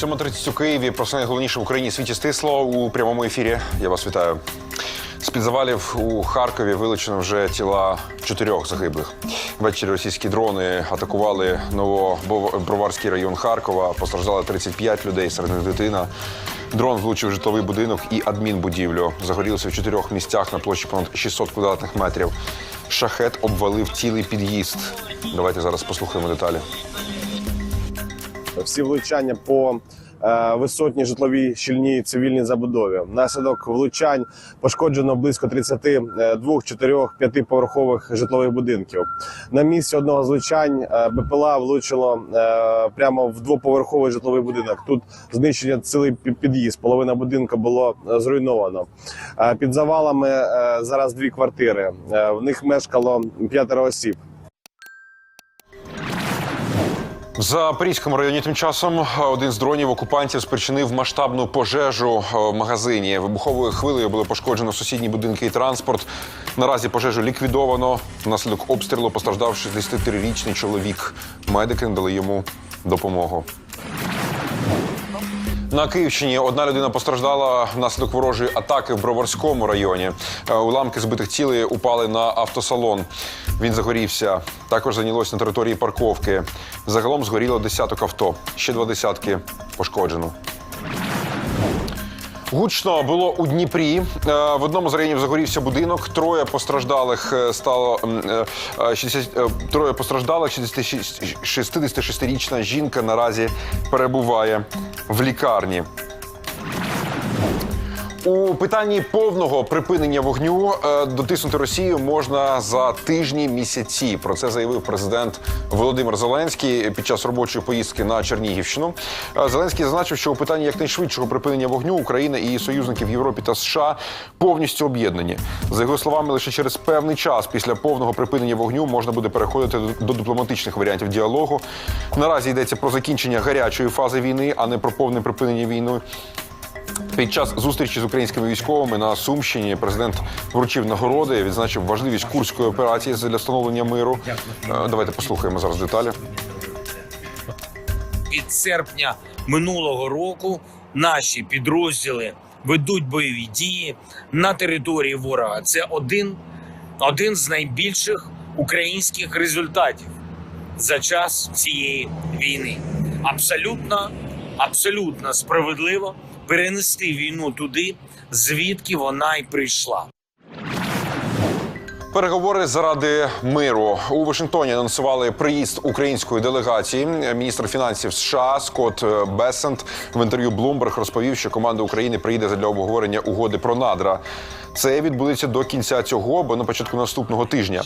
7.30 у Києві. Про все найголовніше в Україні світі стисло у прямому ефірі. Я вас вітаю. З-під завалів у Харкові вилучено вже тіла чотирьох загиблих. Ввечері російські дрони атакували Новоброварський район Харкова. Постраждали 35 людей, серед них дитина. Дрон влучив житловий будинок і адмінбудівлю. Загорілося в чотирьох місцях на площі понад 600 квадратних метрів. Шахет обвалив цілий під'їзд. Давайте зараз послухаємо деталі. Всі влучання по е, висотній житловій щільній цивільній забудові. Внаслідок влучань пошкоджено близько 32, 4, 5 поверхових житлових будинків. На місці одного з влучань е, БПЛА влучило е, прямо в двоповерховий житловий будинок. Тут знищення цілий під'їзд. Половина будинку було зруйновано. Під завалами зараз дві квартири. В них мешкало п'ятеро осіб. Запорізькому районі тим часом один з дронів окупантів спричинив масштабну пожежу в магазині. Вибуховою хвилею було пошкоджено сусідні будинки і транспорт. Наразі пожежу ліквідовано. Внаслідок обстрілу постраждав 63-річний чоловік. Медики надали йому допомогу. На Київщині одна людина постраждала внаслідок ворожої атаки в Броварському районі. Е, Уламки збитих цілей упали на автосалон. Він загорівся. Також зайнялось на території парковки. Загалом згоріло десяток авто. Ще два десятки пошкоджено. Гучно було у Дніпрі. Е, В одному з районів загорівся будинок. Троє постраждалих е, стало м, е, е, 60, е, троє постраждалих. 66 66-річна жінка наразі перебуває в лікарні. У питанні повного припинення вогню е, дотиснути Росію можна за тижні місяці. Про це заявив президент Володимир Зеленський під час робочої поїздки на Чернігівщину. Е, Зеленський зазначив, що у питанні якнайшвидшого припинення вогню Україна і союзників в Європі та США повністю об'єднані. За його словами, лише через певний час після повного припинення вогню можна буде переходити до дипломатичних варіантів діалогу. Наразі йдеться про закінчення гарячої фази війни, а не про повне припинення війни. Під час зустрічі з українськими військовими на Сумщині президент вручив нагороди, відзначив важливість курської операції для встановлення миру. Е, Давайте послухаємо зараз деталі. від серпня минулого року наші підрозділи ведуть бойові дії на території ворога. Це один, один з найбільших українських результатів за час цієї війни. Абсолютно, абсолютно справедливо перенести війну туди, звідки вона й прийшла. Переговори заради миру у Вашингтоні анонсували приїзд української делегації. Міністр фінансів США Скотт Бесент в інтерв'ю Bloomberg розповів, що команда України приїде для обговорення угоди про надра. Це відбудеться до кінця цього або на початку наступного тижня.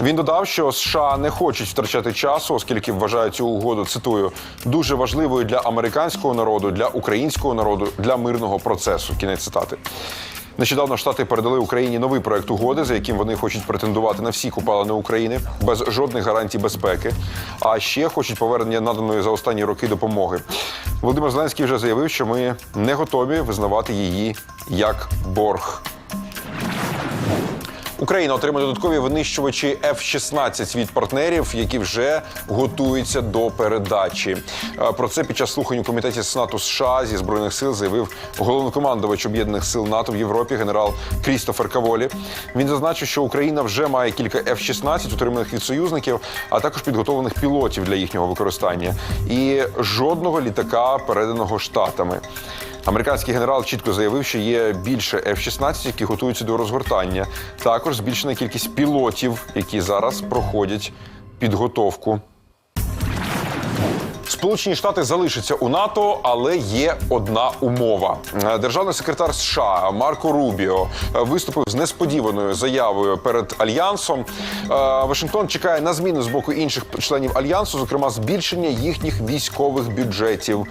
Він додав, що США не хочуть втрачати часу, оскільки вважають цю угоду цитую дуже важливою для американського народу, для українського народу, для мирного процесу. Кінець цитати. Нещодавно штати передали Україні новий проект угоди, за яким вони хочуть претендувати на всі купалини України без жодних гарантій безпеки. А ще хочуть повернення наданої за останні роки допомоги. Володимир Зеленський вже заявив, що ми не готові визнавати її як борг. Україна отримає додаткові винищувачі F-16 від партнерів, які вже готуються до передачі. Е, Про це під час слухань у комітеті Сенату США зі збройних сил заявив головнокомандувач об'єднаних сил НАТО в Європі генерал Крістофер Каволі. Він зазначив, що Україна вже має кілька F-16, отриманих від союзників, а також підготовлених пілотів для їхнього використання, і жодного літака переданого штатами. Американський генерал чітко заявив, що є більше F-16, які готуються до розгортання. Також збільшена кількість пілотів, які зараз проходять підготовку. Сполучені Штати залишаться у НАТО, але є одна умова. Державний секретар США Марко Рубіо виступив з несподіваною заявою перед альянсом. Е, Вашингтон чекає на зміни з боку інших членів альянсу, зокрема збільшення їхніх військових бюджетів.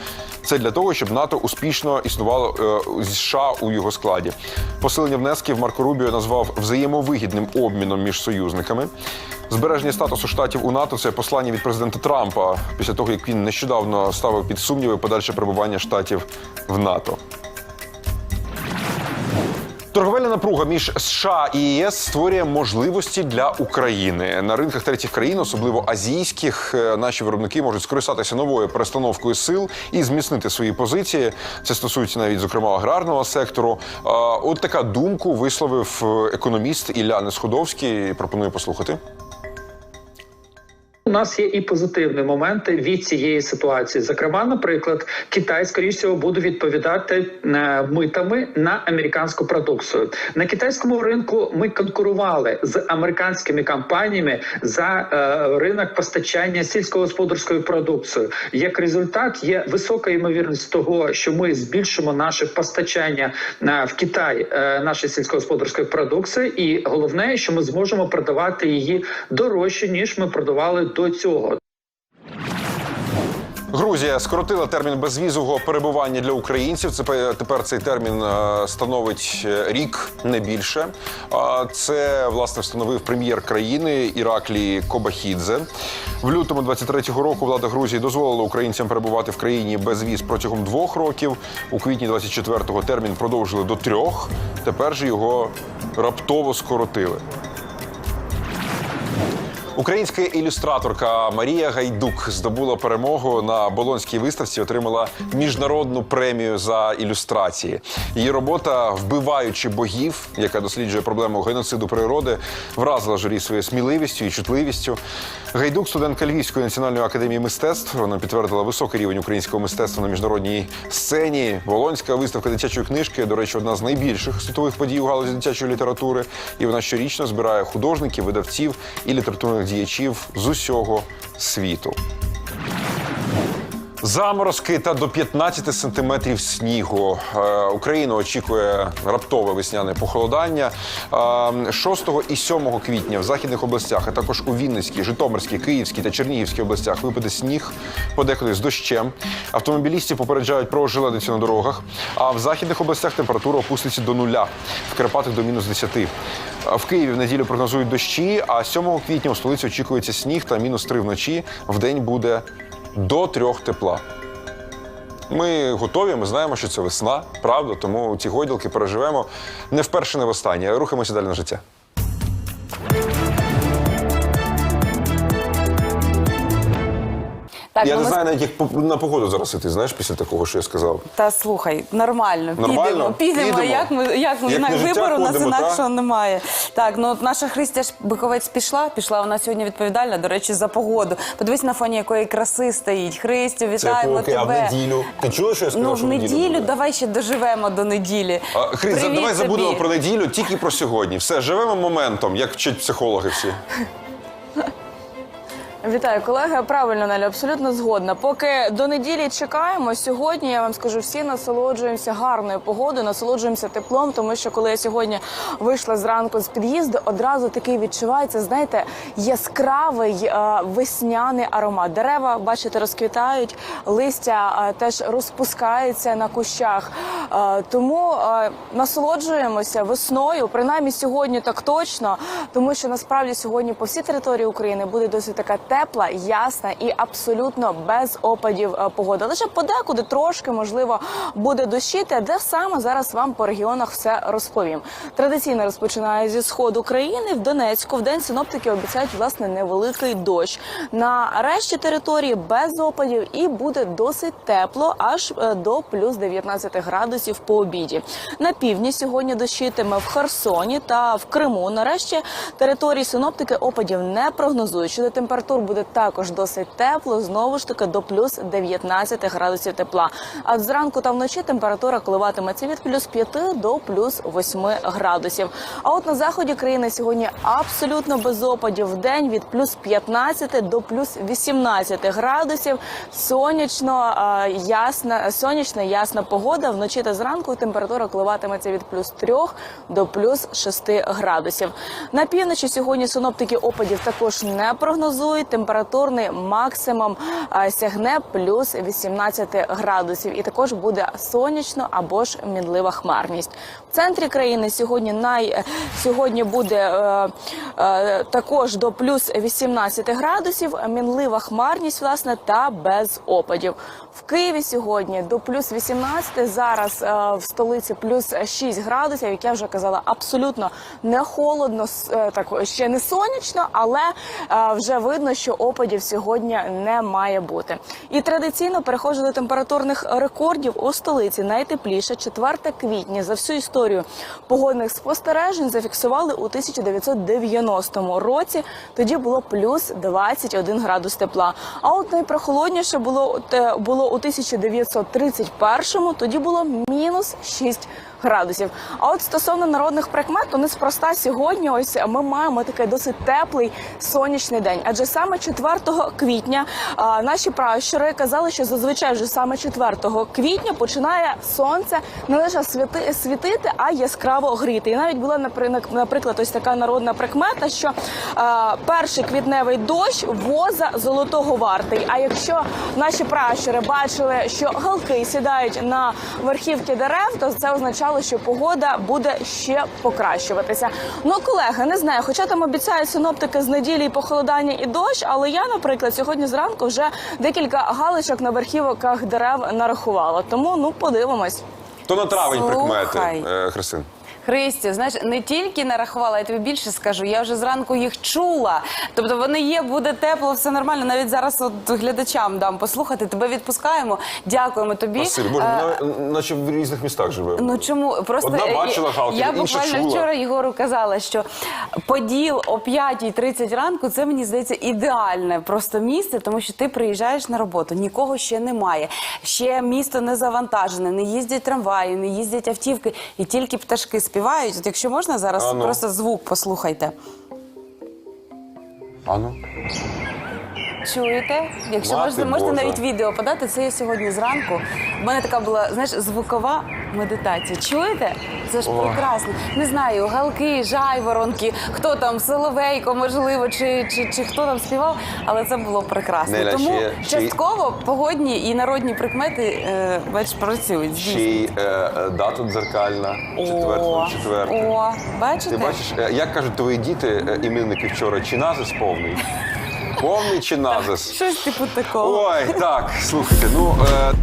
Це для того, щоб НАТО успішно існувало е, зі США у його складі. Посилення внесків Марко Рубіо назвав взаємовигідним обміном між союзниками. Збереження статусу штатів у НАТО це послання від президента Трампа після того, як він нещодавно ставив під сумніви подальше перебування штатів в НАТО. Торговельна напруга між США і ЄС створює можливості для України на ринках третіх країн, особливо азійських. е, Наші виробники можуть скористатися новою перестановкою сил і зміцнити свої позиції. Це стосується навіть зокрема аграрного сектору. От така думку висловив е, економіст Ілля Несходовський. Пропоную послухати. Нас є і позитивні моменти від цієї ситуації. Зокрема, наприклад, Китай, скоріш всього, буде відповідати е, митами на американську продукцію. На китайському ринку ми конкурували з американськими компаніями за е, ринок постачання сільськогосподарської продукції. Як результат, є висока ймовірність того, що ми збільшимо наше постачання е, в Китай е, нашої сільськогосподарської продукції, і головне, що ми зможемо продавати її дорожче ніж ми продавали до цього. Грузія скоротила термін безвізового перебування для українців. Це тепер цей термін е, становить е, рік, не більше. А Це власне встановив прем'єр країни Іраклі Кобахідзе. В лютому 23-го року влада Грузії дозволила українцям перебувати в країні без віз протягом двох років. У квітні 24-го термін продовжили до трьох. Тепер же його раптово скоротили. Українська ілюстраторка Марія Гайдук здобула перемогу на Болонській виставці, отримала міжнародну премію за ілюстрації. Її робота Вбиваючи богів, яка досліджує проблему геноциду природи, вразила журі своєю сміливістю і чутливістю. Гайдук, студентка Львівської національної академії мистецтв. Вона підтвердила високий рівень українського мистецтва на міжнародній сцені. Болонська виставка дитячої книжки, до речі, одна з найбільших світових подій у галузі дитячої літератури. І вона щорічно збирає художників, видавців і літературних діячів з усього світу. Заморозки та до 15 сантиметрів снігу. Е, Україну очікує раптове весняне похолодання. Е, 6 і 7 квітня в західних областях, а також у Вінницькій, Житомирській, Київській та Чернігівській областях випаде сніг, подекуди з дощем. Автомобілістів попереджають про ожеледицю на дорогах. А в західних областях температура опуститься до нуля, в Карпатах до мінус 10. В Києві в неділю прогнозують дощі, а 7 квітня у столиці очікується сніг та мінус 3 вночі. В день буде до трьох тепла. Ми готові, ми знаємо, що це весна, правда, тому ці гойдалки переживемо не вперше, не востаннє. Рухаємося далі на життя. Так, я ну, не ми- знаю навіть, як на погоду зараз іти, знаєш, після такого, що я сказав. Та слухай, нормально, Нормально? підемо, підемо. Підемо. Як ми як Як на вибору у нас інакшого немає. Так, ну от наша Христя ж Биковець пішла. Пішла вона сьогодні відповідальна, до речі, за погоду. Подивись на фоні якої краси стоїть. Христю, вітаємо тебе. Неділю Ти чула, що я Ну в неділю давай ще доживемо до неділі. А, Христ, давай тобі. забудемо про неділю, тільки про сьогодні. Все, живемо моментом, як вчать психологи всі. Вітаю, колеги. Правильно, Неля, абсолютно згодна. Поки до неділі чекаємо. Сьогодні я вам скажу, всі насолоджуємося гарною погодою, насолоджуємося теплом, тому що коли я сьогодні вийшла зранку з під'їзду, одразу такий відчувається, знаєте, яскравий е, весняний аромат. Дерева, бачите, розквітають, листя е, теж розпускається на кущах. Тому насолоджуємося весною, принаймні сьогодні так точно, тому що насправді сьогодні по всій території України буде досить така тепла, ясна і абсолютно без опадів е, погода. Лише подекуди трошки можливо буде дощити, де саме зараз вам по регіонах все розповім. Традиційно розпочинаю зі сходу країни в Донецьку. В день синоптики обіцяють власне невеликий дощ. На решті території без опадів і буде досить тепло, аж е, до плюс 19 градусів по обіді. На півдні сьогодні дощитиме в Херсоні та в Криму. Нарешті території синоптики опадів не прогнозують. Щодо температур буде також досить тепло. Знову ж таки до плюс 19 градусів тепла. А зранку та вночі температура коливатиметься від плюс 5 до плюс 8 градусів. А от на заході країни сьогодні абсолютно без опадів. В день від плюс 15 до плюс 18 градусів. Сонячно ясна, сонячна ясна погода. Вночі та зранку температура коливатиметься від плюс 3 до плюс 6 градусів. На півночі сьогодні синоптики опадів також не прогнозують. температурний максимум сягне плюс 18 градусів, і також буде сонячно або ж мінлива хмарність. В центрі країни сьогодні най сьогодні буде е, е, також до плюс 18 градусів, мінлива хмарність, власне, та без опадів. В Києві сьогодні до плюс 18, зараз е, в столиці плюс 6 градусів, як я вже казала, абсолютно не холодно, е, так ще не сонячно, але е, вже видно, що опадів сьогодні не має бути. І традиційно переходжу до температурних рекордів у столиці. Найтепліше 4 квітня за всю історію погодних спостережень зафіксували у 1990 році. Тоді було плюс 21 градус тепла. А от найпрохолодніше було було у 1931-му, Тоді було мінус 6 градусів. А от стосовно народних прикмет, то неспроста сьогодні. Ось ми маємо такий досить теплий сонячний день. Адже саме 4 квітня а, наші пращури казали, що зазвичай вже саме 4 квітня починає сонце не лише світи, світити, а яскраво гріти. І навіть була напри- наприклад, ось така народна прикмета, що а, перший квітневий дощ воза золотого вартий. А якщо наші пращури бачили, що галки сідають на верхівки дерев, то це означало, що погода буде ще покращуватися. Ну, колеги, не знаю, хоча там обіцяють синоптики з неділі і похолодання і дощ, але я, наприклад, сьогодні зранку вже декілька галочок на верхівках дерев нарахувала. Тому ну подивимось. То на травень Слухай. прикмети, Христин. Христю, знаєш, не тільки нарахувала, я тобі більше скажу. Я вже зранку їх чула. Тобто вони є, буде тепло, все нормально. Навіть зараз от глядачам дам послухати. Тебе відпускаємо. Дякуємо тобі. Спасибі. Боже, Е, ми на- наче в різних містах живемо. Ну чому просто Одна бачила Галкіна, я інша буквально чула. вчора Єгору казала, що Поділ о 5.30 ранку це мені здається ідеальне просто місце, тому що ти приїжджаєш на роботу, нікого ще немає. Ще місто не завантажене, не їздять трамваї, не їздять автівки, і тільки пташки співають. От якщо можна зараз А ну. просто звук послухайте. Ану. Чуєте? Якщо можете, можете навіть відео подати, це я сьогодні зранку. У мене така була, знаєш, звукова медитація. Чуєте? Це ж прекрасно. Не знаю, галки, жайворонки, хто там, Соловейко, можливо, чи, чи, чи хто там співав, але це було прекрасно. Неля, Тому ще- ще частково погодні і народні прикмети, е, бач, працюють. Ще Звісно. й е, е, дата дзеркальна, четверта, четверта. О, бачите? Ти бачиш, е, як кажуть твої діти, е, іменники вчора, чи назис повний? Повний чи назис? Щось типу такого. Ой, так, слухайте, ну. Е...